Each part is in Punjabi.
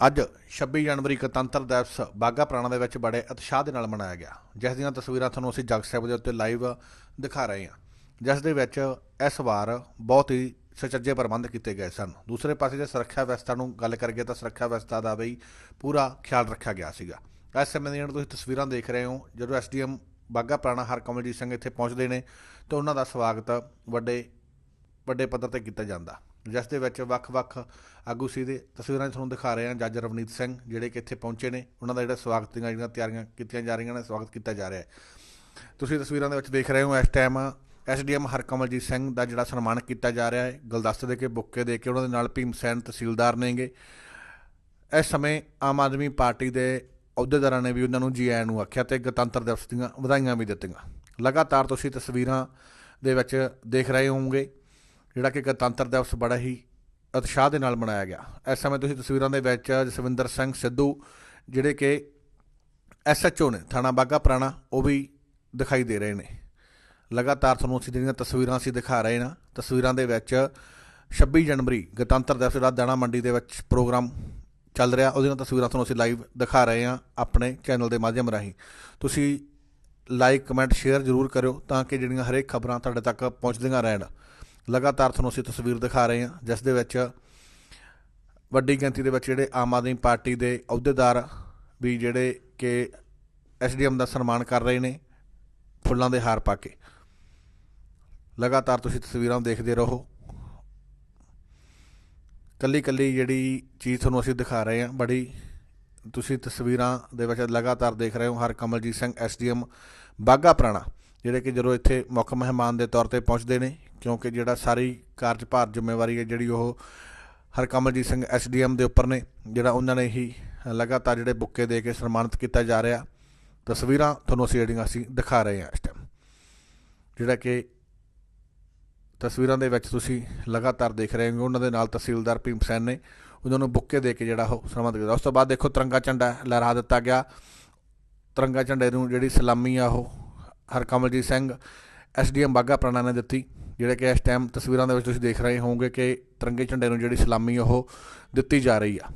ਅੱਜ 26 ਜਨਵਰੀ ਗਣਤੰਤਰ ਦਿਵਸ ਬਾਗਾ ਪ੍ਰਾਣਾ ਦੇ ਵਿੱਚ ਬੜੇ ਉਤਸ਼ਾਹ ਦੇ ਨਾਲ ਮਨਾਇਆ ਗਿਆ, ਜਿਸ ਦੀਆਂ ਤਸਵੀਰਾਂ ਤੁਹਾਨੂੰ ਅਸੀਂ ਜਗ ਸਾਹਿਬ ਦੇ ਉੱਤੇ ਲਾਈਵ ਦਿਖਾ ਰਹੇ ਹਾਂ। ਜਿਸ ਦੇ ਵਿੱਚ ਇਸ ਵਾਰ ਬਹੁਤ ਹੀ ਸੁਚੱਜੇ ਪ੍ਰਬੰਧ ਕੀਤੇ ਗਏ ਸਨ। ਦੂਸਰੇ ਪਾਸੇ ਜੇ ਸੁਰੱਖਿਆ ਵਿਵਸਥਾ ਨੂੰ ਗੱਲ ਕਰੀਏ ਤਾਂ ਸੁਰੱਖਿਆ ਵਿਵਸਥਾ ਦਾ ਵੀ ਪੂਰਾ ਖਿਆਲ ਰੱਖਿਆ ਗਿਆ ਸੀਗਾ। ਇਸ ਸਮੇਂ ਦੀਆਂ ਤੁਸੀਂ ਤਸਵੀਰਾਂ ਦੇਖ ਰਹੇ ਹੋ, ਜਦੋਂ ਐਸਡੀਐਮ ਬਾਗਾ ਪ੍ਰਾਣਾ ਹਰਕਮਲਜੀਤ ਸਿੰਘ ਇੱਥੇ ਪਹੁੰਚਦੇ ਨੇ, ਤਾਂ ਉਹਨਾਂ ਦਾ ਸਵਾਗਤ ਵੱਡੇ ਵੱਡੇ ਪੱਧਰ ਤੇ ਕੀਤਾ ਜਾਂਦਾ। ਜਿਸ ਦੇ ਵਿੱਚ ਵੱਖ-ਵੱਖ ਆਗੂ ਸੀ ਦੇ ਤਸਵੀਰਾਂ ਤੁਹਾਨੂੰ ਦਿਖਾ ਰਹੇ ਹਾਂ ਜੱਜ ਰਵਨੀਤ ਸਿੰਘ, ਜਿਹੜੇ ਕਿ ਇੱਥੇ ਪਹੁੰਚੇ ਨੇ। ਉਹਨਾਂ ਦਾ ਜਿਹੜਾ ਸਵਾਗਤ ਦੀਆਂ ਜਿਹੜੀਆਂ ਤਿਆਰੀਆਂ ਕੀਤੀਆਂ ਜਾ ਰਹੀਆਂ ਨੇ, ਸਵਾਗਤ ਕੀਤਾ ਜਾ ਰਿਹਾ ਹੈ। ਤੁਸੀਂ ਤਸਵੀਰਾਂ ਦੇ ਵਿੱਚ ਦੇਖ ਰਹੇ ਹੋ ਇਸ ਟਾਈਮ ਐਸਡੀਐਮ ਹਰਕਮਲਜੀਤ ਸਿੰਘ ਦਾ ਜਿਹੜਾ ਸਨਮਾਨ ਕੀਤਾ ਜਾ ਰਿਹਾ ਹੈ। ਗੁਲਦਸਤੇ ਦੇ ਕੇ, ਬੁੱਕੇ ਦੇ ਕੇ, ਉਹਨਾਂ ਦੇ ਨਾਲ ਭੀਮ ਸੈਨ ਤਹਿਸੀਲਦਾਰ ਨੇਗੇ। ਇਸ ਸਮੇਂ ਆਮ ਆਦਮੀ ਪਾਰਟੀ ਦੇ ਅਹੁਦੇਦਾਰਾਂ ਨੇ ਵੀ ਉਹਨਾਂ ਨੂੰ ਜੀ ਆਇਆਂ ਨੂੰ ਆਖਿਆ ਤੇ ਗਣਤੰਤਰ ਦਿਵਸ ਦੀਆਂ ਵਧਾਈਆਂ ਵੀ ਦਿੱਤੀਆਂ। ਲਗਾਤਾਰ ਤੁਸੀਂ ਤਸਵੀਰਾਂ ਦੇ ਵਿੱਚ ਦੇਖ ਰਹੇ ਹੋਵੋਗੇ। ਜਿਹੜਾ ਕਿ ਗਣਤੰਤਰ ਦਿਵਸ ਬੜਾ ਹੀ ਉਤਸ਼ਾਹ ਦੇ ਨਾਲ ਮਨਾਇਆ ਗਿਆ। ਇਸ ਸਮੇਂ ਤੁਸੀਂ ਤਸਵੀਰਾਂ ਦੇ ਵਿੱਚ ਜਸਵਿੰਦਰ ਸਿੰਘ ਸਿੱਧੂ, ਜਿਹੜੇ ਕਿ ਐਸਐਚਓ ਨੇ, ਥਾਣਾ ਬਾਗਾ ਪੁਰਾਣਾ, ਉਹ ਵੀ ਦਿਖਾਈ ਦੇ ਰਹੇ ਨੇ। ਲਗਾਤਾਰ ਤੁਹਾਨੂੰ ਅਸੀਂ ਜਿਹੜੀਆਂ ਤਸਵੀਰਾਂ ਅਸੀਂ ਦਿਖਾ ਰਹੇ ਹਾਂ, ਤਸਵੀਰਾਂ ਦੇ ਵਿੱਚ 26 ਜਨਵਰੀ ਗਣਤੰਤਰ ਦਿਵਸ ਦਾ ਦਾਣਾ ਮੰਡੀ ਦੇ ਵਿੱਚ ਪ੍ਰੋਗਰਾਮ ਚੱਲ ਰਿਹਾ, ਉਹਦੀਆਂ ਤਸਵੀਰਾਂ ਤੁਹਾਨੂੰ ਅਸੀਂ ਲਾਈਵ ਦਿਖਾ ਰਹੇ ਹਾਂ ਆਪਣੇ ਚੈਨਲ ਦੇ ਮਾਧਿਅਮ ਰਾਹੀਂ। ਤੁਸੀਂ ਲਾਈਕ, ਕਮੈਂਟ, ਸ਼ੇਅਰ ਜ਼ਰੂਰ ਕਰਿਓ ਤਾਂ ਕਿ ਜਿਹੜੀਆਂ ਹਰੇਕ ਖਬਰਾਂ ਤੁਹਾਡੇ ਤੱਕ ਪਹੁੰਚਦੀਆਂ ਰਹਿਣ। ਲਗਾਤਾਰ ਤੁਹਾਨੂੰ ਅਸੀਂ ਤਸਵੀਰ ਦਿਖਾ ਰਹੇ ਹਾਂ, ਜਿਸ ਦੇ ਵਿੱਚ ਵੱਡੀ ਗਿਣਤੀ ਦੇ ਵਿੱਚ ਜਿਹੜੇ ਆਮ ਆਦਮੀ ਪਾਰਟੀ ਦੇ ਅਹੁਦੇਦਾਰ ਵੀ ਜਿਹੜੇ ਕਿ ਐਸਡੀਐਮ ਦਾ ਸਨਮਾਨ ਕਰ ਰਹੇ ਨੇ, ਫੁੱਲਾਂ ਦੇ ਹਾਰ ਪਾ ਕੇ। ਲਗਾਤਾਰ ਤੁਸੀਂ ਤਸਵੀਰਾਂ ਦੇਖਦੇ ਰਹੋ। ਕੱਲੀ ਕੱਲੀ ਜਿਹੜੀ ਚੀਜ਼ ਤੁਹਾਨੂੰ ਅਸੀਂ ਦਿਖਾ ਰਹੇ ਹਾਂ, ਬੜੀ ਤੁਸੀਂ ਤਸਵੀਰਾਂ ਦੇ ਵਿੱਚ ਲਗਾਤਾਰ ਦੇਖ ਰਹੇ ਹੋ, ਹਰ ਕਮਲਜੀਤ ਸਿੰਘ ਐਸਡੀਐਮ ਬਾਗਾ ਪ੍ਰਾਣਾ, ਜਿਹੜੇ ਕਿ ਜਦੋਂ ਇੱਥੇ ਮੁੱਖ ਮਹਿਮਾਨ ਦੇ ਤੌਰ ਤੇ ਪਹੁੰਚਦੇ ਨੇ ਕਿਉਂਕਿ ਜਿਹੜਾ ਸਾਰੀ ਕਾਰਜਭਾਰ ਜ਼ਿੰਮੇਵਾਰੀ ਹੈ ਜਿਹੜੀ ਉਹ ਹਰਕਮਲਜੀਤ ਸਿੰਘ ਐਸਡੀਐਮ ਦੇ ਉੱਪਰ ਨੇ, ਜਿਹੜਾ ਉਹਨਾਂ ਨੇ ਹੀ ਲਗਾਤਾਰ ਜਿਹੜੇ ਬੁੱਕੇ ਦੇ ਕੇ ਸਨਮਾਨਿਤ ਕੀਤਾ ਜਾ ਰਿਹਾ। ਤਸਵੀਰਾਂ ਤੁਹਾਨੂੰ ਅਸੀਂ ਜਿਹੜੀਆਂ ਅਸੀਂ ਦਿਖਾ ਰਹੇ ਹਾਂ ਇਸ ਟਾਈਮ ਜਿਹੜਾ ਕਿ ਤਸਵੀਰਾਂ ਦੇ ਵਿੱਚ ਤੁਸੀਂ ਲਗਾਤਾਰ ਦੇਖ ਰਹੇ ਹੋ ਉਹਨਾਂ ਦੇ ਨਾਲ ਤਹਿਸੀਲਦਾਰ ਭੀਮ ਸੈਨ ਨੇ ਉਹਨਾਂ ਨੂੰ ਬੁੱਕੇ ਦੇ ਕੇ ਜਿਹੜਾ ਉਹ ਸਨਮਾਨਿਤ ਕੀਤਾ। ਉਸ ਤੋਂ ਬਾਅਦ ਦੇਖੋ ਤਿਰੰਗਾ ਝੰਡਾ ਲਹਿਰਾ ਦਿੱਤਾ ਗਿਆ। ਤਿਰੰਗਾ ਝੰਡੇ ਨੂੰ ਜਿਹੜੀ ਸਲਾਮੀ ਆ ਉਹ ਹਰਕਮਲਜੀਤ ਸਿੰਘ ਐਸਡੀਐਮ ਬਾਗਾ ਪ੍ਰਾਣਾ ਨੇ ਦਿੱਤੀ। ਜਿਹੜੇ ਕਿ ਇਸ ਟਾਈਮ ਤਸਵੀਰਾਂ ਦੇ ਵਿੱਚ ਤੁਸੀਂ ਦੇਖ ਰਹੇ ਹੋਵੋਗੇ ਕਿ ਤਿਰੰਗੇ ਝੰਡੇ ਨੂੰ ਜਿਹੜੀ ਸਲਾਮੀ ਉਹ ਦਿੱਤੀ ਜਾ ਰਹੀ ਆ।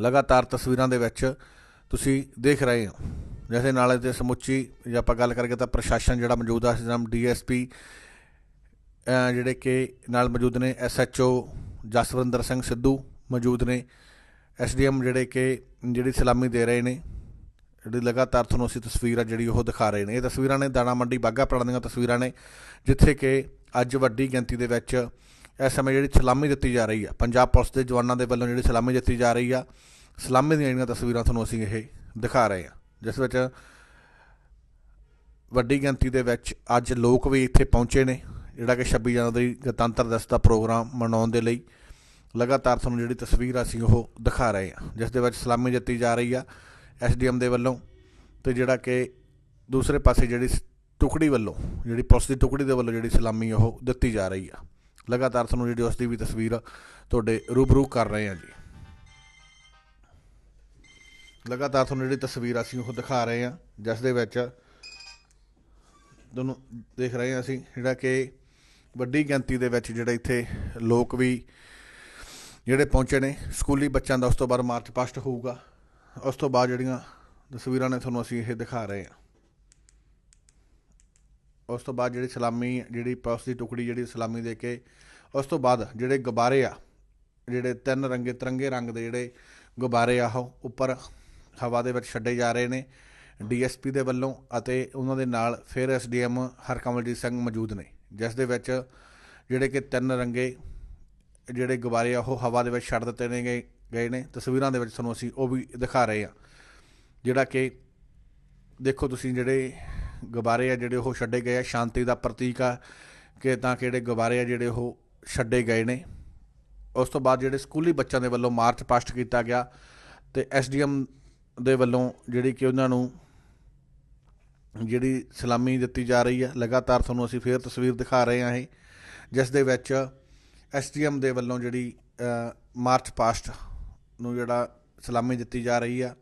ਲਗਾਤਾਰ ਤਸਵੀਰਾਂ ਦੇ ਵਿੱਚ ਤੁਸੀਂ ਦੇਖ ਰਹੇ ਹੋ। ਜਿਵੇਂ ਨਾਲੇ ਤੇ ਸਮੁੱਚੀ ਜੇ ਆਪਾਂ ਗੱਲ ਕਰੀਏ ਤਾਂ ਪ੍ਰਸ਼ਾਸਨ ਜਿਹੜਾ ਮੌਜੂਦ ਆ ਜਿਵੇਂ ਡੀਐਸਪੀ ਜਿਹੜੇ ਕਿ ਨਾਲ ਮੌਜੂਦ ਨੇ, ਐਸਐਚਓ ਜਸਵਿੰਦਰ ਸਿੰਘ ਸਿੱਧੂ ਮੌਜੂਦ ਨੇ। ਐਸਡੀਐਮ ਜਿਹੜੇ ਕਿ ਜਿਹੜੀ ਸਲਾਮੀ ਦੇ ਰਹੇ ਨੇ। ਜਿਹੜੀ ਲਗਾਤਾਰ ਤੁਹਾਨੂੰ ਅਸੀਂ ਤਸਵੀਰ ਆ ਜਿਹੜੀ ਉਹ ਦਿਖਾ ਰਹੇ ਨੇ, ਇਹ ਤਸਵੀਰਾਂ ਨੇ ਦਾਣਾ ਮੰਡੀ ਬਾਗਾ ਪ੍ਰਾਣਾ ਦੀਆਂ ਤਸਵੀਰਾਂ ਨੇ, ਜਿੱਥੇ ਕਿ ਅੱਜ ਵੱਡੀ ਗਿਣਤੀ ਦੇ ਵਿੱਚ ਇਸ ਸਮੇਂ ਜਿਹੜੀ ਸਲਾਮੀ ਦਿੱਤੀ ਜਾ ਰਹੀ ਆ। ਪੰਜਾਬ ਪੁਲਿਸ ਦੇ ਜਵਾਨਾਂ ਦੇ ਵੱਲੋਂ ਜਿਹੜੀ ਸਲਾਮੀ ਦਿੱਤੀ ਜਾ ਰਹੀ ਆ, ਸਲਾਮੀ ਦੀਆਂ ਜਿਹੜੀਆਂ ਤਸਵੀਰਾਂ ਤੁਹਾਨੂੰ ਅਸੀਂ ਇਹ ਦਿਖਾ ਰਹੇ ਹਾਂ ਜਿਸ ਵਿੱਚ ਵੱਡੀ ਗਿਣਤੀ ਦੇ ਵਿੱਚ ਅੱਜ ਲੋਕ ਵੀ ਇੱਥੇ ਪਹੁੰਚੇ ਨੇ, ਜਿਹੜਾ ਕਿ 26 ਜਨਵਰੀ ਗਣਤੰਤਰ ਦਿਵਸ ਦਾ ਪ੍ਰੋਗਰਾਮ ਮਨਾਉਣ ਦੇ ਲਈ ਲਗਾਤਾਰ ਤੁਹਾਨੂੰ ਜਿਹੜੀ ਤਸਵੀਰ ਅਸੀਂ ਉਹ ਦਿਖਾ ਰਹੇ ਹਾਂ ਜਿਸ ਦੇ ਵਿੱਚ ਸਲਾਮੀ ਦਿੱਤੀ ਜਾ ਰਹੀ ਆ। ਐਸਡੀਐਮ ਦੇ ਵੱਲੋਂ ਤੇ ਜਿਹੜਾ ਕਿ ਦੂਸਰੇ ਪਾਸੇ ਜਿਹੜੀ ਟੁਕੜੀ ਵੱਲੋਂ, ਜਿਹੜੀ ਪੁਲਿਸ ਦੀ ਟੁਕੜੀ ਦੇ ਵੱਲੋਂ ਜਿਹੜੀ ਸਲਾਮੀ ਉਹ ਦਿੱਤੀ ਜਾ ਰਹੀ ਆ। ਲਗਾਤਾਰ ਤੁਹਾਨੂੰ ਜਿਹੜੀ ਉਸ ਦੀ ਵੀ ਤਸਵੀਰ ਤੁਹਾਡੇ ਰੂਬਰੂ ਕਰ ਰਹੇ ਹਾਂ ਜੀ। ਲਗਾਤਾਰ ਤੁਹਾਨੂੰ ਜਿਹੜੀ ਤਸਵੀਰ ਅਸੀਂ ਉਹ ਦਿਖਾ ਰਹੇ ਹਾਂ ਜਿਸ ਦੇ ਵਿੱਚ ਤੁਹਾਨੂੰ ਦੇਖ ਰਹੇ ਹਾਂ ਅਸੀਂ ਜਿਹੜਾ ਕਿ ਵੱਡੀ ਗਿਣਤੀ ਦੇ ਵਿੱਚ ਜਿਹੜੇ ਇੱਥੇ ਲੋਕ ਵੀ ਜਿਹੜੇ ਪਹੁੰਚੇ ਨੇ, ਸਕੂਲੀ ਬੱਚਿਆਂ ਦਾ ਉਸ ਤੋਂ ਬਾਅਦ ਮਾਰਚ ਪਾਸਟ ਹੋਊਗਾ। ਉਸ ਤੋਂ ਬਾਅਦ ਜਿਹੜੀਆਂ ਤਸਵੀਰਾਂ ਨੇ ਤੁਹਾਨੂੰ ਅਸੀਂ ਇਹ ਦਿਖਾ ਰਹੇ ਹਾਂ। ਉਸ ਤੋਂ ਬਾਅਦ ਜਿਹੜੀ ਸਲਾਮੀ, ਜਿਹੜੀ ਪੁਲਿਸ ਦੀ ਟੁਕੜੀ, ਜਿਹੜੀ ਸਲਾਮੀ ਦੇ ਕੇ ਉਸ ਤੋਂ ਬਾਅਦ ਜਿਹੜੇ ਗੁਬਾਰੇ ਆ, ਜਿਹੜੇ ਤਿੰਨ ਰੰਗੇ, ਤਿਰੰਗੇ ਰੰਗ ਦੇ ਜਿਹੜੇ ਗੁਬਾਰੇ ਆ, ਉਹ ਉੱਪਰ ਹਵਾ ਦੇ ਵਿੱਚ ਛੱਡੇ ਜਾ ਰਹੇ ਨੇ ਡੀਐਸਪੀ ਦੇ ਵੱਲੋਂ ਅਤੇ ਉਹਨਾਂ ਦੇ ਨਾਲ ਫਿਰ ਐਸਡੀਐਮ ਹਰਕਮਲਜੀਤ ਸਿੰਘ ਮੌਜੂਦ ਨੇ, ਜਿਸ ਦੇ ਵਿੱਚ ਜਿਹੜੇ ਕਿ ਤਿੰਨ ਰੰਗੇ ਜਿਹੜੇ ਗੁਬਾਰੇ ਆ, ਉਹ ਹਵਾ ਦੇ ਵਿੱਚ ਛੱਡ ਦਿੱਤੇ ਨੇਗੇ। ਗਏ ਨੇ, ਤਸਵੀਰਾਂ ਦੇ ਵਿੱਚ ਤੁਹਾਨੂੰ ਅਸੀਂ ਉਹ ਵੀ ਦਿਖਾ ਰਹੇ ਹਾਂ। ਜਿਹੜਾ ਕਿ ਦੇਖੋ ਤੁਸੀਂ ਜਿਹੜੇ ਗੁਬਾਰੇ ਆ ਜਿਹੜੇ ਉਹ ਛੱਡੇ ਗਏ ਆ, ਸ਼ਾਂਤੀ ਦਾ ਪ੍ਰਤੀਕ ਆ ਕਿ ਤਾਂ ਕਿ ਜਿਹੜੇ ਗੁਬਾਰੇ ਆ ਜਿਹੜੇ ਉਹ ਛੱਡੇ ਗਏ ਨੇ। ਉਸ ਤੋਂ ਬਾਅਦ ਜਿਹੜੇ ਸਕੂਲੀ ਬੱਚਿਆਂ ਦੇ ਵੱਲੋਂ ਮਾਰਚ ਪਾਸਟ ਕੀਤਾ ਗਿਆ ਤੇ ਐਸਡੀਐਮ ਦੇ ਵੱਲੋਂ ਜਿਹੜੀ ਕਿ ਉਹਨਾਂ ਨੂੰ ਜਿਹੜੀ ਸਲਾਮੀ ਦਿੱਤੀ ਜਾ ਰਹੀ ਹੈ ਲਗਾਤਾਰ ਤੁਹਾਨੂੰ ਅਸੀਂ ਫੇਰ ਤਸਵੀਰ ਦਿਖਾ ਰਹੇ ਹਾਂ ਇਹ, ਜਿਸ ਦੇ ਵਿੱਚ ਐਸਡੀਐਮ ਦੇ ਵੱਲੋਂ ਜਿਹੜੀ ਮਾਰਚ ਪਾਸਟ ਨੂੰ ਜਿਹੜਾ ਸਲਾਮੀ ਦਿੱਤੀ ਜਾ ਰਹੀ ਆ।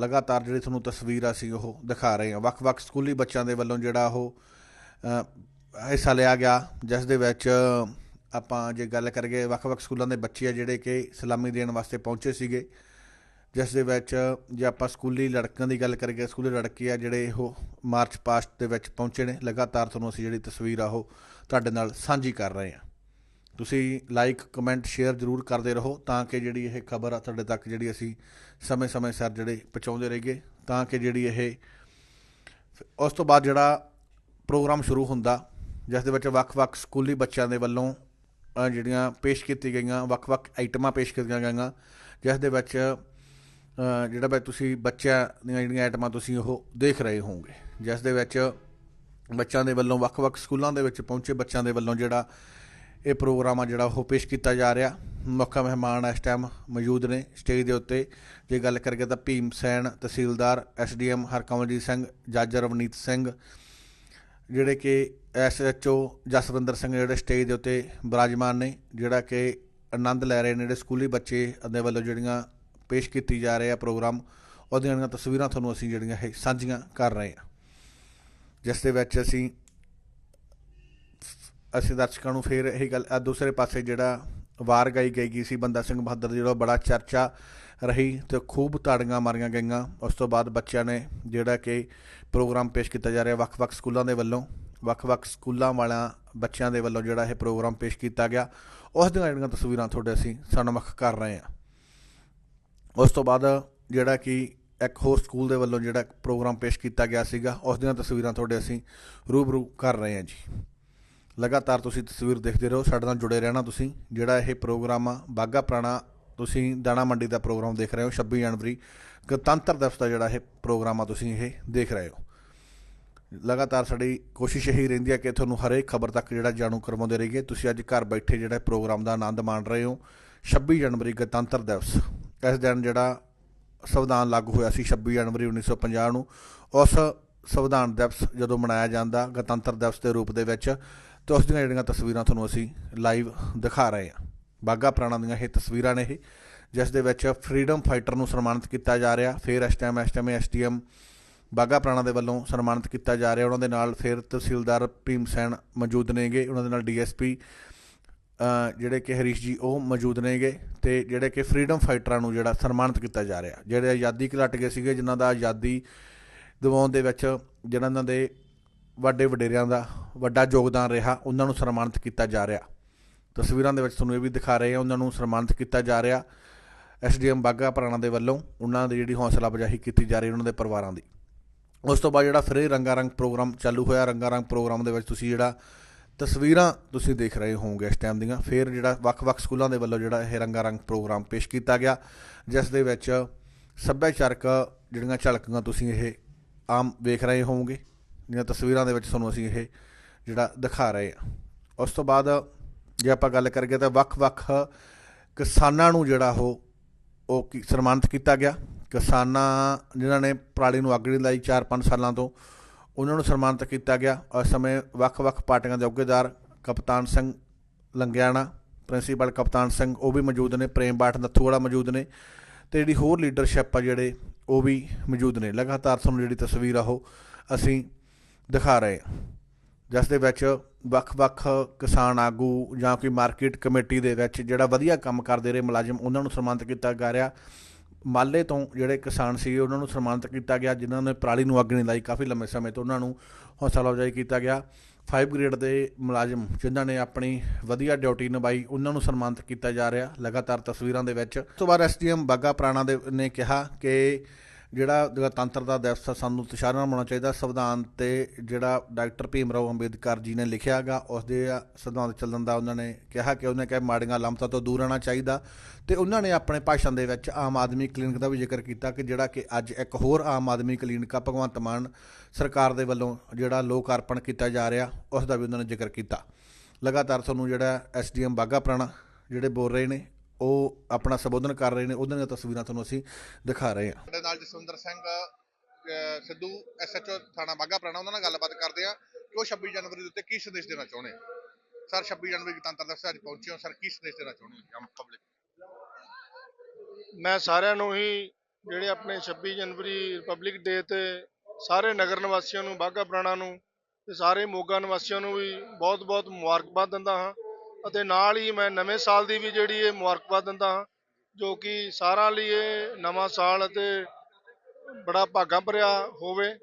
ਲਗਾਤਾਰ ਜਿਹੜੀ ਤੁਹਾਨੂੰ ਤਸਵੀਰ ਅਸੀਂ ਉਹ ਦਿਖਾ ਰਹੇ ਹਾਂ। ਵੱਖ-ਵੱਖ ਸਕੂਲੀ ਬੱਚਿਆਂ ਦੇ ਵੱਲੋਂ ਜਿਹੜਾ ਉਹ ਹਿੱਸਾ ਲਿਆ ਗਿਆ। ਜਿਸ ਦੇ ਵਿੱਚ ਆਪਾਂ ਜੇ ਗੱਲ ਕਰੀਏ, ਵੱਖ-ਵੱਖ ਸਕੂਲਾਂ ਦੇ ਬੱਚੇ ਆ ਜਿਹੜੇ ਕਿ ਸਲਾਮੀ ਦੇਣ ਵਾਸਤੇ ਪਹੁੰਚੇ ਸੀਗੇ। ਜਿਸ ਦੇ ਵਿੱਚ ਜੇ ਆਪਾਂ ਸਕੂਲੀ ਲੜਕਾਂ ਦੀ ਗੱਲ ਕਰੀਏ, ਸਕੂਲੀ ਲੜਕੇ ਆ ਜਿਹੜੇ ਉਹ ਮਾਰਚ ਪਾਸਟ ਦੇ ਵਿੱਚ ਪਹੁੰਚੇ ਨੇ। ਲਗਾਤਾਰ ਤੁਹਾਨੂੰ ਅਸੀਂ ਜਿਹੜੀ ਤਸਵੀਰ ਆ ਉਹ ਤੁਹਾਡੇ ਨਾਲ ਸਾਂਝੀ ਕਰ ਰਹੇ ਹਾਂ। ਤੁਸੀਂ ਲਾਈਕ ਕਮੈਂਟ ਸ਼ੇਅਰ ਜ਼ਰੂਰ ਕਰਦੇ ਰਹੋ ਤਾਂ ਕਿ ਜਿਹੜੀ ਇਹ ਖਬਰ ਆ ਤੁਹਾਡੇ ਤੱਕ ਜਿਹੜੀ ਅਸੀਂ ਸਮੇਂ-ਸਮੇਂ ਸਿਰ ਜਿਹੜੇ ਪਹੁੰਚਾਉਂਦੇ ਰਹੀਏ, ਤਾਂ ਕਿ ਜਿਹੜੀ ਇਹ ਉਸ ਤੋਂ ਬਾਅਦ ਜਿਹੜਾ ਪ੍ਰੋਗਰਾਮ ਸ਼ੁਰੂ ਹੁੰਦਾ, ਜਿਸ ਦੇ ਵਿੱਚ ਵੱਖ-ਵੱਖ ਸਕੂਲੀ ਬੱਚਿਆਂ ਦੇ ਵੱਲੋਂ ਜਿਹੜੀਆਂ ਪੇਸ਼ ਕੀਤੀ ਗਈਆਂ, ਵੱਖ-ਵੱਖ ਆਈਟਮਾਂ ਪੇਸ਼ ਕੀਤੀਆਂ ਗਈਆਂ, ਜਿਸ ਦੇ ਵਿੱਚ ਜਿਹੜਾ ਬਈ ਤੁਸੀਂ ਬੱਚਿਆਂ ਦੀਆਂ ਜਿਹੜੀਆਂ ਆਈਟਮਾਂ ਤੁਸੀਂ ਉਹ ਦੇਖ ਰਹੇ ਹੋਵੋਗੇ, ਜਿਸ ਦੇ ਵਿੱਚ ਬੱਚਿਆਂ ਦੇ ਵੱਲੋਂ ਵੱਖ-ਵੱਖ ਸਕੂਲਾਂ ਦੇ ਵਿੱਚ ਪਹੁੰਚੇ ਬੱਚਿਆਂ ਦੇ ਵੱਲੋਂ ਜਿਹੜਾ ਇਹ ਪ੍ਰੋਗਰਾਮ ਆ ਜਿਹੜਾ ਉਹ ਪੇਸ਼ ਕੀਤਾ ਜਾ ਰਿਹਾ। ਮੁੱਖ ਮਹਿਮਾਨ ਇਸ ਟਾਈਮ ਮੌਜੂਦ ਨੇ ਸਟੇਜ ਦੇ ਉੱਤੇ। ਜੇ ਗੱਲ ਕਰੀਏ ਤਾਂ ਭੀਮ ਸੈਨ, ਤਹਿਸੀਲਦਾਰ ਐਸਡੀਐਮ ਹਰਕਮਲਜੀਤ ਸਿੰਘ ਜੱਜ ਰਵਨੀਤ ਸਿੰਘ, ਜਿਹੜੇ ਕਿ ਐਸਐਚਓ ਜਸਵਿੰਦਰ ਸਿੰਘ ਜਿਹੜੇ ਸਟੇਜ ਦੇ ਉੱਤੇ ਬਿਰਾਜਮਾਨ ਨੇ, ਜਿਹੜਾ ਕਿ ਆਨੰਦ ਲੈ ਰਹੇ ਨੇ ਜਿਹੜੇ ਸਕੂਲੀ ਬੱਚੇ ਦੇ ਵੱਲੋਂ ਜਿਹੜੀਆਂ ਪੇਸ਼ ਕੀਤੀ ਜਾ ਰਹੇ ਆ ਪ੍ਰੋਗਰਾਮ, ਉਹਦੀਆਂ ਤਸਵੀਰਾਂ ਤੁਹਾਨੂੰ ਅਸੀਂ ਜਿਹੜੀਆਂ ਇਹ ਸਾਂਝੀਆਂ ਕਰ ਰਹੇ ਹਾਂ। ਜਿਸ ਦੇ ਵਿੱਚ ਅਸੀਂ ਅਸੀਂ ਦਰਸ਼ਕਾਂ ਨੂੰ ਫਿਰ ਇਹ ਗੱਲ ਦੂਸਰੇ ਪਾਸੇ ਜਿਹੜਾ ਵਾਰ ਗਾਈ ਗਈ ਗਈ ਸੀ ਬੰਦਾ ਸਿੰਘ ਬਹਾਦਰ ਜਿਹੜਾ ਬੜਾ ਚਰਚਾ ਰਹੀ ਤੇ ਖੂਬ ਤਾੜੀਆਂ ਮਾਰੀਆਂ ਗਈਆਂ। ਉਸ ਤੋਂ ਬਾਅਦ ਬੱਚਿਆਂ ਨੇ ਜਿਹੜਾ ਕਿ ਪ੍ਰੋਗਰਾਮ ਪੇਸ਼ ਕੀਤਾ ਜਾ ਰਿਹਾ ਵੱਖ-ਵੱਖ ਸਕੂਲਾਂ ਦੇ ਵੱਲੋਂ, ਵੱਖ-ਵੱਖ ਸਕੂਲਾਂ ਵਾਲਿਆਂ ਬੱਚਿਆਂ ਦੇ ਵੱਲੋਂ ਜਿਹੜਾ ਇਹ ਪ੍ਰੋਗਰਾਮ ਪੇਸ਼ ਕੀਤਾ ਗਿਆ। ਉਸ ਦੀਆਂ ਜਿਹੜੀਆਂ ਤਸਵੀਰਾਂ ਤੁਹਾਡੇ ਅਸੀਂ ਸਨਮੁਖ ਕਰ ਰਹੇ ਹਾਂ। ਉਸ ਤੋਂ ਬਾਅਦ ਜਿਹੜਾ ਕਿ ਇੱਕ ਹੋਰ ਸਕੂਲ ਦੇ ਵੱਲੋਂ ਜਿਹੜਾ ਪ੍ਰੋਗਰਾਮ ਪੇਸ਼ ਕੀਤਾ ਗਿਆ ਸੀਗਾ, ਉਸ ਦੀਆਂ ਤਸਵੀਰਾਂ ਤੁਹਾਡੇ ਅਸੀਂ ਰੂਬਰੂ ਕਰ ਰਹੇ ਹਾਂ ਜੀ। ਲਗਾਤਾਰ ਤੁਸੀਂ ਤਸਵੀਰ ਦੇਖਦੇ ਰਹੋ, ਸਾਡੇ ਨਾਲ ਜੁੜੇ ਰਹਿਣਾ ਤੁਸੀਂ। ਜਿਹੜਾ ਇਹ ਪ੍ਰੋਗਰਾਮ ਆ ਬਾਗਾ ਪ੍ਰਾਣਾ, ਤੁਸੀਂ ਦਾਣਾ ਮੰਡੀ ਦਾ ਪ੍ਰੋਗਰਾਮ ਦੇਖ ਰਹੇ ਹੋ 26 ਜਨਵਰੀ। ਗਣਤੰਤਰ ਦਿਵਸ ਦਾ ਜਿਹੜਾ ਇਹ ਪ੍ਰੋਗਰਾਮ ਆ, ਤੁਸੀਂ ਇਹ ਦੇਖ ਰਹੇ ਹੋ। ਲਗਾਤਾਰ ਸਾਡੀ ਕੋਸ਼ਿਸ਼ ਇਹੀ ਰਹਿੰਦੀ ਹੈ ਕਿ ਤੁਹਾਨੂੰ ਹਰੇਕ ਖਬਰ ਤੱਕ ਜਿਹੜਾ ਜਾਣੂ ਕਰਵਾਉਂਦੇ ਰਹੀਏ। ਤੁਸੀਂ ਅੱਜ ਘਰ ਬੈਠੇ ਜਿਹੜਾ ਪ੍ਰੋਗਰਾਮ ਦਾ ਆਨੰਦ ਮਾਣ ਰਹੇ ਹੋ। 26 ਜਨਵਰੀ ਗਣਤੰਤਰ ਦਿਵਸ। ਇਸ ਦਿਨ ਜਿਹੜਾ ਸੰਵਿਧਾਨ ਲਾਗੂ ਹੋਇਆ ਸੀ 26 ਜਨਵਰੀ 1950 ਨੂੰ, ਉਸ ਸੰਵਿਧਾਨ ਦਿਵਸ ਜਦੋਂ ਮਨਾਇਆ ਜਾਂਦਾ, ਗਣਤੰਤਰ ਦਿਵਸ ਦੇ ਰੂਪ ਦੇ ਵਿੱਚ ਤੇ ਉਸ ਦੀਆਂ ਜਿਹੜੀਆਂ ਤਸਵੀਰਾਂ ਤੁਹਾਨੂੰ ਅਸੀਂ ਲਾਈਵ ਦਿਖਾ ਰਹੇ ਹਾਂ। ਬਾਗਾ ਪ੍ਰਾਣਾ ਦੀਆਂ ਇਹ ਤਸਵੀਰਾਂ ਨੇ ਇਹ, ਜਿਸ ਦੇ ਵਿੱਚ ਫਰੀडम ਫਾਈਟਰ ਨੂੰ ਸਨਮਾਨਿਤ ਕੀਤਾ ਜਾ ਰਿਹਾ, ਫਿਰ STM STM STM Bagha Purana ਦੇ ਵੱਲੋਂ ਸਨਮਾਨਿਤ ਕੀਤਾ ਜਾ ਰਿਹਾ, ਉਹਨਾਂ ਦੇ ਨਾਲ ਫਿਰ ਤਹਿਸੀਲਦਾਰ ਭੀਮ ਸੈਨ ਮੌਜੂਦ ਨੇਗੇ, ਉਹਨਾਂ ਦੇ ਨਾਲ ਡੀਐਸਪੀ ਜਿਹੜੇ ਕਿ ਹਰੀਸ਼ ਜੀ ਉਹ ਮੌਜੂਦ ਨੇਗੇ, ਤੇ ਜਿਹੜੇ ਕਿ ਫਰੀडम ਫਾਈਟਰਾਂ ਨੂੰ ਜਿਹੜਾ ਸਨਮਾਨਿਤ ਕੀਤਾ ਜਾ ਰਿਹਾ। ਜਿਹੜੇ ਆਜ਼ਾਦੀ ਘਲਟ ਗਏ ਸੀਗੇ, ਜਿਨ੍ਹਾਂ ਦਾ ਆਜ਼ਾਦੀ ਦਿਵਾਉਣ ਦੇ ਵਿੱਚ, ਜਿਨ੍ਹਾਂ ਦੇ ਵੱਡੇ ਵਡੇਰਿਆਂ ਦਾ ਵੱਡਾ ਯੋਗਦਾਨ ਰਿਹਾ, ਉਹਨਾਂ ਨੂੰ ਸਨਮਾਨਿਤ ਕੀਤਾ ਜਾ ਰਿਹਾ। ਤਸਵੀਰਾਂ ਦੇ ਵਿੱਚ ਤੁਹਾਨੂੰ ਇਹ ਵੀ ਦਿਖਾ ਰਹੇ ਹਾਂ, ਉਹਨਾਂ ਨੂੰ ਸਨਮਾਨਿਤ ਕੀਤਾ ਜਾ ਰਿਹਾ ਐਸਡੀਐਮ ਬਾਗਾ ਪ੍ਰਾਣਾ ਦੇ ਵੱਲੋਂ, ਉਹਨਾਂ ਦੀ ਜਿਹੜੀ ਹੌਸਲਾ ਅਫਜ਼ਾਈ ਕੀਤੀ ਜਾ ਰਹੀ ਉਹਨਾਂ ਦੇ ਪਰਿਵਾਰਾਂ ਦੀ। ਉਸ ਤੋਂ ਬਾਅਦ ਜਿਹੜਾ ਫਿਰ ਇਹ ਰੰਗਾ ਰੰਗ ਪ੍ਰੋਗਰਾਮ ਚਾਲੂ ਹੋਇਆ ਰੰਗਾ ਰੰਗ ਪ੍ਰੋਗਰਾਮ ਦੇ ਵਿੱਚ ਤੁਸੀਂ ਜਿਹੜਾ ਤਸਵੀਰਾਂ ਤੁਸੀਂ ਦੇਖ ਰਹੇ ਹੋਵੋਗੇ ਇਸ ਟਾਈਮ ਦੀਆਂ, ਫਿਰ ਜਿਹੜਾ ਵੱਖ-ਵੱਖ ਸਕੂਲਾਂ ਦੇ ਵੱਲੋਂ ਜਿਹੜਾ ਇਹ ਰੰਗਾ ਰੰਗ ਪ੍ਰੋਗਰਾਮ ਪੇਸ਼ ਕੀਤਾ ਗਿਆ, ਜਿਸ ਦੇ ਵਿੱਚ ਸੱਭਿਆਚਾਰਕ ਜਿਹੜੀਆਂ ਝਲਕਾਂ ਤੁਸੀਂ ਇਹ ਆਮ ਵੇਖ ਰਹੇ ਹੋਵੋਗੇ। ਜਿਹੜੀਆਂ ਤਸਵੀਰਾਂ ਦੇ ਵਿੱਚ ਤੁਹਾਨੂੰ ਅਸੀਂ ਇਹ ਜਿਹੜਾ ਦਿਖਾ ਰਹੇ ਹਾਂ। ਉਸ ਤੋਂ ਬਾਅਦ ਜੇ ਆਪਾਂ ਗੱਲ ਕਰੀਏ ਤਾਂ ਵੱਖ-ਵੱਖ ਕਿਸਾਨਾਂ ਨੂੰ ਜਿਹੜਾ ਉਹ ਉਹ ਕੀ ਸਨਮਾਨਿਤ ਕੀਤਾ ਗਿਆ। ਕਿਸਾਨਾਂ ਜਿਨ੍ਹਾਂ ਨੇ ਪਰਾਲੀ ਨੂੰ ਅੱਗ ਨਹੀਂ ਲਾਈ 4-5 ਸਾਲਾਂ ਤੋਂ, ਉਹਨਾਂ ਨੂੰ ਸਨਮਾਨਿਤ ਕੀਤਾ ਗਿਆ। ਉਸ ਸਮੇਂ ਵੱਖ-ਵੱਖ ਪਾਰਟੀਆਂ ਦੇ ਅਹੁਦੇਦਾਰ ਕਪਤਾਨ ਸਿੰਘ ਲੰਗਿਆਣਾ, ਪ੍ਰਿੰਸੀਪਲ ਕਪਤਾਨ ਸਿੰਘ, ਉਹ ਵੀ ਮੌਜੂਦ ਨੇ। ਪ੍ਰੇਮ ਬਾਠ ਨੱਥੂ ਵਾਲਾ ਮੌਜੂਦ ਨੇ ਤੇ ਜਿਹੜੀ ਹੋਰ ਲੀਡਰਸ਼ਿਪ ਆ ਜਿਹੜੇ, ਉਹ ਵੀ ਮੌਜੂਦ ਨੇ। ਲਗਾਤਾਰ ਤੁਹਾਨੂੰ ਜਿਹੜੀ ਤਸਵੀਰ ਆ ਉਹ ਅਸੀਂ ਦਿਖਾ ਰਹੇ ਜਿਸ ਦੇ ਵਿੱਚ ਵੱਖ-ਵੱਖ ਕਿਸਾਨ ਆਗੂ ਜਾਂ ਕੋਈ ਮਾਰਕੀਟ ਕਮੇਟੀ ਦੇ ਵਿੱਚ ਜਿਹੜਾ ਵਧੀਆ ਕੰਮ ਕਰਦੇ ਰਹੇ ਮੁਲਾਜ਼ਮ, ਉਹਨਾਂ ਨੂੰ ਸਨਮਾਨਿਤ ਕੀਤਾ ਜਾ ਰਿਹਾ। ਮਾਲੇ ਤੋਂ ਜਿਹੜੇ ਕਿਸਾਨ ਸੀ, ਉਹਨਾਂ ਨੂੰ ਸਨਮਾਨਿਤ ਕੀਤਾ ਗਿਆ, ਜਿਨ੍ਹਾਂ ਨੇ ਪਰਾਲੀ ਨੂੰ ਅੱਗ ਨਹੀਂ ਲਾਈ ਕਾਫੀ ਲੰਮੇ ਸਮੇਂ ਤੋਂ, ਉਹਨਾਂ ਨੂੰ ਹੌਸਲਾ ਅਫਜ਼ਾਈ ਕੀਤਾ ਗਿਆ। 5 ਗ੍ਰੇਡ ਦੇ ਮੁਲਾਜ਼ਮ ਜਿਨ੍ਹਾਂ ਨੇ ਆਪਣੀ ਵਧੀਆ ਡਿਊਟੀ ਨਿਭਾਈ, ਉਹਨਾਂ ਨੂੰ ਸਨਮਾਨਿਤ ਕੀਤਾ ਜਾ ਰਿਹਾ। ਲਗਾਤਾਰ ਤਸਵੀਰਾਂ ਦੇ ਵਿੱਚ ਉਸ ਤੋਂ ਬਾਅਦ ਐਸਡੀਐਮ ਬਾਗਾ ਪ੍ਰਾਣਾ ਦੇ ਨੇ ਕਿਹਾ ਕਿ ਜਿਹੜਾ ਗਣਤੰਤਰ ਦਾ ਦਿਵਸ ਆ, ਸਾਨੂੰ ਉਤਸ਼ਾਹ ਨਾਲ ਮਨਾਉਣਾ ਚਾਹੀਦਾ। ਸੰਵਿਧਾਨ ਤੇ ਜਿਹੜਾ ਡਾਕਟਰ ਭੀਮ ਰਾਓ ਅੰਬੇਦਕਰ ਜੀ ਨੇ ਲਿਖਿਆਗਾ ਉਸ ਦੇ ਸੰਵਿਧਾਨ ਚੱਲਣ ਦਾ ਉਹਨਾਂ ਨੇ ਕਿਹਾ ਕਿ ਉਹਨੇ ਕਿਹਾ ਮਾੜੀਆਂ ਲਾਮਤਾਂ ਤੋਂ ਦੂਰ ਰਹਿਣਾ ਚਾਹੀਦਾ। ਤੇ ਉਹਨਾਂ ਨੇ ਆਪਣੇ ਭਾਸ਼ਣ ਦੇ ਵਿੱਚ ਆਮ ਆਦਮੀ ਕਲੀਨਿਕ ਦਾ ਵੀ ਜ਼ਿਕਰ ਕੀਤਾ ਕਿ ਜਿਹੜਾ ਕਿ ਅੱਜ ਇੱਕ ਹੋਰ ਆਮ ਆਦਮੀ ਕਲੀਨਿਕ ਆ ਭਗਵੰਤ ਮਾਨ ਸਰਕਾਰ ਦੇ ਵੱਲੋਂ ਜਿਹੜਾ ਲੋਕ ਅਰਪਣ ਕੀਤਾ ਜਾ ਰਿਹਾ ਉਸ ਦਾ ਵੀ ਉਹਨਾਂ ਨੇ ਜ਼ਿਕਰ ਕੀਤਾ। ਲਗਾਤਾਰ ਤੁਹਾਨੂੰ ਜਿਹੜਾ ਐਸਡੀਐਮ ਬਾਗਾ ਪ੍ਰਾਣਾ ਜਿਹੜੇ ਬੋਲ ਰਹੇ ਨੇ ਉਹ ਆਪਣਾ ਸੰਬੋਧਨ ਕਰ ਰਹੇ ਨੇ ਉਹਨਾਂ ਦੀਆਂ ਤਸਵੀਰਾਂ ਤੁਹਾਨੂੰ ਅਸੀਂ ਦਿਖਾ ਰਹੇ ਹਾਂ। ਸਾਡੇ ਨਾਲ ਜਸਵਿੰਦਰ ਸਿੰਘ ਸਿੱਧੂ ਐਸਐਚਓ ਥਾਣਾ ਬਾਗਾ ਪ੍ਰਾਣਾ ਉਹਨਾਂ ਨਾਲ ਗੱਲਬਾਤ ਕਰਦੇ ਆ ਕਿ ਉਹ 26 ਜਨਵਰੀ ਦੇ ਉੱਤੇ ਕੀ ਸੰਦੇਸ਼ ਦੇਣਾ ਚਾਹੁੰਦੇ ਸਰ 26 ਜਨਵਰੀ ਗਣਤੰਤਰ ਦਿਵਸ ਅੱਜ ਪਹੁੰਚੇ ਹੋ। ਸਰ ਕੀ ਸੰਦੇਸ਼ ਦੇਣਾ ਚਾਹੁੰਦੇ ਹੋ? ਆਮ ਪਬਲਿਕ ਮੈਂ ਸਾਰਿਆਂ ਨੂੰ ਹੀ ਜਿਹੜੇ ਆਪਣੇ 26 ਜਨਵਰੀ ਰਿਪਬਲਿਕ ਡੇ ਤੇ ਸਾਰੇ ਨਗਰ ਨਿਵਾਸੀਆਂ ਨੂੰ ਬਾਘਾ ਪੁਰਾਣਾ ਨੂੰ ਤੇ ਸਾਰੇ ਮੋਗਾ ਨਿਵਾਸੀਆਂ ਨੂੰ ਵੀ ਬਹੁਤ-ਬਹੁਤ ਮੁਬਾਰਕਬਾਦ ਦਿੰਦਾ ਹਾਂ। ਅਤੇ ਨਾਲ ਹੀ ਮੈਂ ਨਵੇਂ ਸਾਲ ਦੀ ਵੀ ਜਿਹੜੀ ਇਹ ਮੁਬਾਰਕਬਾਦ ਦਿੰਦਾ ਹਾਂ, ਜੋ ਕਿ ਸਾਰਿਆਂ ਲਈ ਇਹ ਨਵਾਂ ਸਾਲ ਅਤੇ ਬੜਾ ਭਾਗਾਂ ਭਰਿਆ ਹੋਵੇ।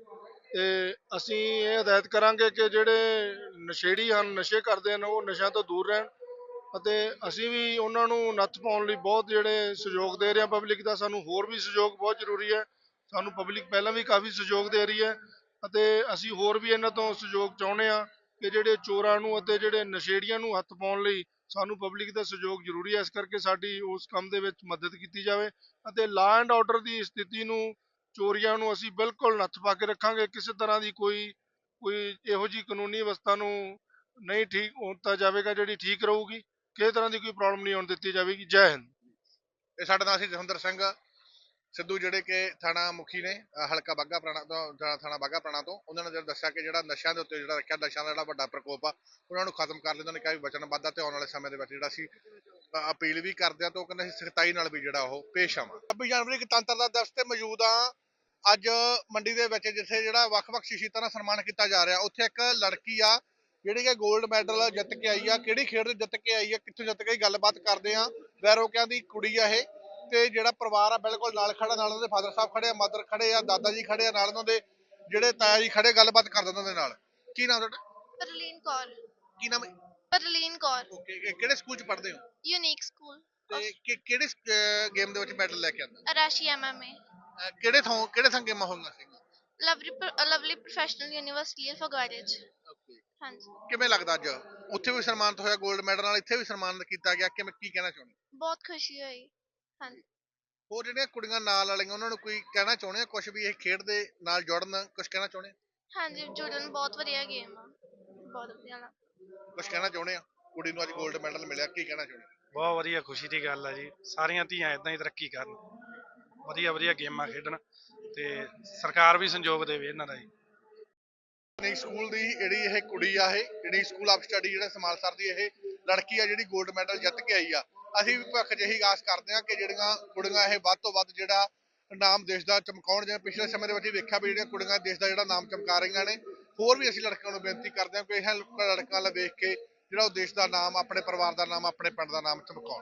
ਤੇ ਅਸੀਂ ਇਹ ਹਦਾਇਤ ਕਰਾਂਗੇ ਕਿ ਜਿਹੜੇ ਨਸ਼ੇੜੀ ਹਨ, ਨਸ਼ੇ ਕਰਦੇ ਹਨ, ਉਹ ਨਸ਼ਿਆਂ ਤੋਂ ਦੂਰ ਰਹਿਣ ਅਤੇ ਅਸੀਂ ਵੀ ਉਹਨਾਂ ਨੂੰ ਨੱਥ ਪਾਉਣ ਲਈ ਬਹੁਤ ਜਿਹੜੇ ਸਹਿਯੋਗ ਦੇ ਰਹੇ ਹਾਂ ਪਬਲਿਕ ਦਾ, ਸਾਨੂੰ ਹੋਰ ਵੀ ਸਹਿਯੋਗ ਬਹੁਤ ਜ਼ਰੂਰੀ ਹੈ। ਸਾਨੂੰ ਪਬਲਿਕ ਪਹਿਲਾਂ ਵੀ ਕਾਫੀ ਸਹਿਯੋਗ ਦੇ ਰਹੀ ਹੈ ਅਤੇ ਅਸੀਂ ਹੋਰ ਵੀ ਇਹਨਾਂ ਤੋਂ ਸਹਿਯੋਗ ਚਾਹੁੰਦੇ ਹਾਂ। ਕਿ ਜਿਹੜੇ ਚੋਰਾਂ ਨੂੰ ਅਤੇ ਜਿਹੜੇ ਨਸ਼ੇੜੀਆਂ ਨੂੰ ਹੱਥ ਪਾਉਣ ਲਈ ਸਾਨੂੰ ਪਬਲਿਕ ਦਾ ਸਹਿਯੋਗ ਜ਼ਰੂਰੀ ਹੈ, ਇਸ ਕਰਕੇ ਸਾਡੀ ਉਸ ਕੰਮ ਦੇ ਵਿੱਚ ਮਦਦ ਕੀਤੀ ਜਾਵੇ ਅਤੇ ਲਾ ਐਂਡ ਆਰਡਰ ਦੀ ਸਥਿਤੀ ਨੂੰ ਚੋਰੀਆਂ ਨੂੰ ਅਸੀਂ ਬਿਲਕੁਲ ਨੱਥ ਪਾ ਕੇ ਰੱਖਾਂਗੇ, ਕਿਸੇ ਤਰ੍ਹਾਂ ਦੀ ਕੋਈ ਕੋਈ ਇਹੋ ਜਿਹੀ ਕਾਨੂੰਨੀ ਵਿਵਸਥਾ ਨੂੰ ਨਹੀਂ ਠੀਕ ਹੁੰਦਾ ਜਾਵੇਗਾ ਜਿਹੜੀ ਠੀਕ ਰਹੂਗੀ, ਕਿਸੇ ਤਰ੍ਹਾਂ ਦੀ ਕੋਈ ਪ੍ਰੋਬਲਮ ਨਹੀਂ ਆਉਣ ਦਿੱਤੀ ਜਾਵੇਗੀ। ਜੈ ਹਿੰਦ। ਇਹ ਸਾਡੇ ਨਾਲ ਸੀ ਜਸਵਿੰਦਰ ਸਿੰਘ। ਸਿੱਧੂ ਜਿਹੜੇ ਕਿ ਥਾਣਾ ਮੁਖੀ ਨੇ ਹਲਕਾ ਬਾਗਾ ਪ੍ਰਾਣਾ ਤੋਂ ਥਾਣਾ ਬਾਗਾ ਪ੍ਰਾਣਾ ਤੋਂ, ਉਹਨਾਂ ਨੇ ਜਿਹੜਾ ਦੱਸਿਆ ਕਿ ਜਿਹੜਾ ਨਸ਼ਿਆਂ ਦੇ ਉੱਤੇ ਜਿਹੜਾ ਰੱਖਿਆ, ਨਸ਼ਿਆਂ ਦਾ ਜਿਹੜਾ ਵੱਡਾ ਪ੍ਰਕੋਪ ਆ, ਉਹਨਾਂ ਨੂੰ ਖਤਮ ਕਰ ਲੈਂਦਾ ਨੇ ਕਿਹਾ ਵੀ ਵਚਨਬੱਧ ਆ ਤੇ ਆਉਣ ਵਾਲੇ ਸਮੇਂ ਦੇ ਵਿੱਚ ਜਿਹੜਾ ਸੀ ਅਪੀਲ ਵੀ ਕਰਦੇ ਆ ਤੇ ਉਹ ਕਹਿੰਦੇ ਅਸੀਂ ਸਖਤਾਈ ਨਾਲ ਵੀ ਜਿਹੜਾ ਉਹ ਪੇਸ਼ ਆਵਾਂ 26 ਜਨਵਰੀ ਗਣਤੰਤਰ ਦਾ ਦਿਵਸ ਤੇ ਮੌਜੂਦ ਆ ਅੱਜ ਮੰਡੀ ਦੇ ਵਿੱਚ ਜਿੱਥੇ ਜਿਹੜਾ ਵੱਖ-ਵੱਖ ਸ਼ੀਸ਼ੀਤਾਂ ਨਾਲ ਸਨਮਾਨ ਕੀਤਾ ਜਾ ਰਿਹਾ, ਉੱਥੇ ਇੱਕ ਲੜਕੀ ਆ, ਜਿਹੜੀ ਕਿ 골ਡ ਮੈਡਲ ਜਿੱਤ ਕੇ ਆਈ ਆ, ਕਿਹੜੀ ਖੇਡ ਦੇ ਜਿੱਤ ਕੇ ਆਈ ਆ, ਕਿੱਥੋਂ ਜਿੱਤ ਕੇ ਗੱਲਬਾਤ ਕਰਦੇ ਆ ਵੈਰੋਕਿਆਂ ਦੀ ਕੁੜੀ ਆ ਇਹ। ਤੇ ਜਿਹੜਾ ਪਰਿਵਾਰ ਆ ਬਿਲਕੁਲ ਨਾਲ ਖੜਾ ਨਾਲ ਉਹਦੇ ਫਾਦਰ ਸਾਹਿਬ ਖੜੇ ਆ ਮਦਰ ਖੜੇ ਆ ਦਾਦਾ ਜੀ ਖੜੇ ਆ ਨਾਲ ਉਹਨਾਂ ਦੇ ਜਿਹੜੇ ਤਾਇਆ ਜੀ ਖੜੇ ਗੱਲਬਾਤ ਕਰਦੇ ਉਹਨਾਂ ਦੇ ਨਾਲ। ਕੀ ਨਾਮ ਤੁਹਾਡਾ? ਪਰਲੀਨ ਕੌਰ। ਕੀ ਨਾਮ ਹੈ? ਪਰਲੀਨ ਕੌਰ। ਓਕੇ ਕਿਹੜੇ ਸਕੂਲ ਚ ਪੜ੍ਹਦੇ ਹੋ? ਯੂਨੀਕ ਸਕੂਲ ਤੇ ਕਿ- ਕਿਹੜੇ ਗੇਮ ਦੇ ਵਿੱਚ ਮੈਡਲ ਲੈ ਕੇ ਆਂਦਾ ਅਰਾਸ਼ੀ ਐਮਐਮਏ ਕਿਹੜੇ ਥਾਂ ਕਿਹੜੇ ਥਾਂ ਗੇਮਾਂ ਹੋਈਆਂ ਸੀ Lovely Lovely Professional University of ਗਾਰਡੇਜ ਹਾਂਜੀ। ਕਿਵੇਂ ਲੱਗਦਾ ਅੱਜ? ਉੱਥੇ ਵੀ ਸਨਮਾਨਿਤ ਹੋਇਆ 골ਡ ਮੈਡਲ ਨਾਲ ਇੱਥੇ ਵੀ ਸਨਮਾਨਿਤ ਕੀਤਾ ਗਿਆ ਕਿਵੇਂ ਕੀ ਕਹਿਣਾ ਚਾਹੁੰਦੇ ਬਹੁਤ ਖੁਸ਼ੀ ਹੋਈ। ਹਾਂਜੀ। ਹੋਰ ਜਿਹੜੀਆਂ ਕੁੜੀਆਂ ਨਾਲ ਵਾਲੀਆਂ ਉਹਨਾਂ ਨੂੰ ਕੋਈ ਕਹਿਣਾ ਚਾਹੁੰਦੇ ਆ ਕੁਝ ਵੀ ਇਹ ਖੇਡ ਦੇ ਨਾਲ ਜੁੜਨ ਕੁਝ ਕਹਿਣਾ ਚਾਹੁੰਦੇ ਆ? ਹਾਂਜੀ ਜੁੜਨ ਬਹੁਤ ਵਧੀਆ ਗੇਮ ਆ। ਬਹੁਤ ਵਧੀਆ ਲੱਗਾ ਕੁਝ ਕਹਿਣਾ ਚਾਹੁੰਦੇ ਆ? ਕੁੜੀ ਨੂੰ ਅੱਜ 골ਡ ਮੈਡਲ ਮਿਲਿਆ ਕੀ ਕਹਿਣਾ ਚਾਹੁੰਦੇ ਆ? ਬਹੁਤ ਵਧੀਆ ਖੁਸ਼ੀ ਦੀ ਗੱਲ ਹੈ ਜੀ। ਸਾਰੀਆਂ ਧੀਆਂ ਇਦਾਂ ਹੀ ਤਰੱਕੀ ਕਰਨ। ਵਧੀਆ ਵਧੀਆ ਗੇਮਾਂ ਖੇਡਣ ਤੇ ਸਰਕਾਰ ਵੀ ਸੰਯੋਗ ਦੇਵੇ ਇਹਨਾਂ ਦਾ ਜੀ। ਨਹੀਂ ਸਕੂਲ ਦੀ ਜਿਹੜੀ ਇਹ ਕੁੜੀ ਆ ਇਹ ਜਿਹੜੀ ਸਕੂਲ ਆਫ ਸਟੱਡੀ ਜਿਹੜਾ ਸਮਾਲਸਰ ਦੀ ਇਹ ਲੜਕੀ ਆ ਜਿਹੜੀ 골ਡ ਮੈਡਲ ਜਿੱਤ ਕੇ ਆਈ ਆ ਅਸੀਂ ਵੀ ਭਵਿੱਖ 'ਚ ਇਹੀ ਆਸ ਕਰਦੇ ਹਾਂ ਕਿ ਜਿਹੜੀਆਂ ਕੁੜੀਆਂ ਇਹ ਵੱਧ ਤੋਂ ਵੱਧ ਜਿਹੜਾ ਨਾਮ ਦੇਸ਼ ਦਾ ਚਮਕਾਉਣ ਜਿਵੇਂ ਪਿਛਲੇ ਸਮੇਂ ਦੇ ਵਿੱਚ ਹੀ ਵੇਖਿਆ ਵੀ ਜਿਹੜੀਆਂ ਕੁੜੀਆਂ ਦੇਸ਼ ਦਾ ਜਿਹੜਾ ਨਾਮ ਚਮਕਾ ਰਹੀਆਂ ਨੇ, ਹੋਰ ਵੀ ਅਸੀਂ ਲੜਕੀਆਂ ਨੂੰ ਬੇਨਤੀ ਕਰਦੇ ਹਾਂ ਕਿ ਇਹ ਲੜਕਾਂ ਵੱਲ ਵੇਖ ਕੇ ਜਿਹੜਾ ਉਹ ਦੇਸ਼ ਦਾ ਨਾਮ, ਆਪਣੇ ਪਰਿਵਾਰ ਦਾ ਨਾਮ, ਆਪਣੇ ਪਿੰਡ ਦਾ ਨਾਮ ਚਮਕਾਉਣ।